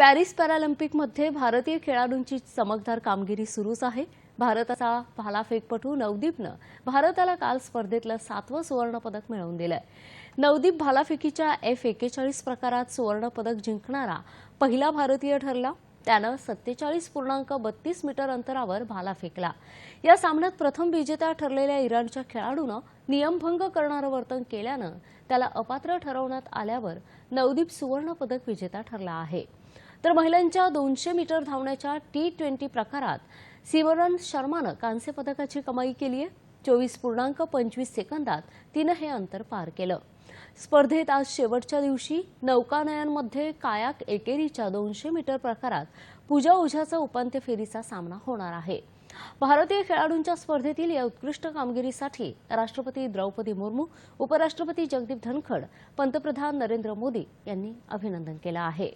Paris पॅरालिम्पिकमध्ये भारतीय खेळाडूंची चमकदार कामगिरी सुरूच आहे. भारताचा भालाफेकपटू नवदीपनं भारताला काल स्पर्धेतलं सातवं सुवर्णपदक मिळवून दिलंय. नवदीप भालाफेकीच्या एफ एकेचाळीस प्रकारात सुवर्णपदक जिंकणारा पहिला भारतीय ठरला. त्यानं सत्तेचाळीस पूर्णांक बत्तीस मीटर अंतरावर भाला फेकला. या सामन्यात प्रथम विजेता ठरलेल्या इराणच्या खेळाडूनं नियमभंग करणारं वर्तन केल्यानं त्याला अपात्र ठरवण्यात आल्यावर नवदीप सुवर्णपदक विजेता ठरला आहे. तर महिलांच्या दोनशे मीटर धावण्याच्या टी ट्वेंटी प्रकारात सिमरन शर्मानं कांस्य पदकाची कमाई केली आहे. चोवीस पूर्णांक पंचवीस सेकंदात तिनं हे अंतर पार केलं. स्पर्धेत आज शेवटच्या दिवशी नौकानयांमध्ये कायाक एकेरीच्या दोनशे मीटर प्रकारात पूजा ओझाचा उपांत्य फेरीचा सामना होणार आहे. भारतीय खेळाडूंच्या स्पर्धेतील या उत्कृष्ट कामगिरीसाठी राष्ट्रपती द्रौपदी मुर्मू उपराष्ट्रपती जगदीप धनखड पंतप्रधान नरेंद्र मोदी यांनी अभिनंदन केलं आहे.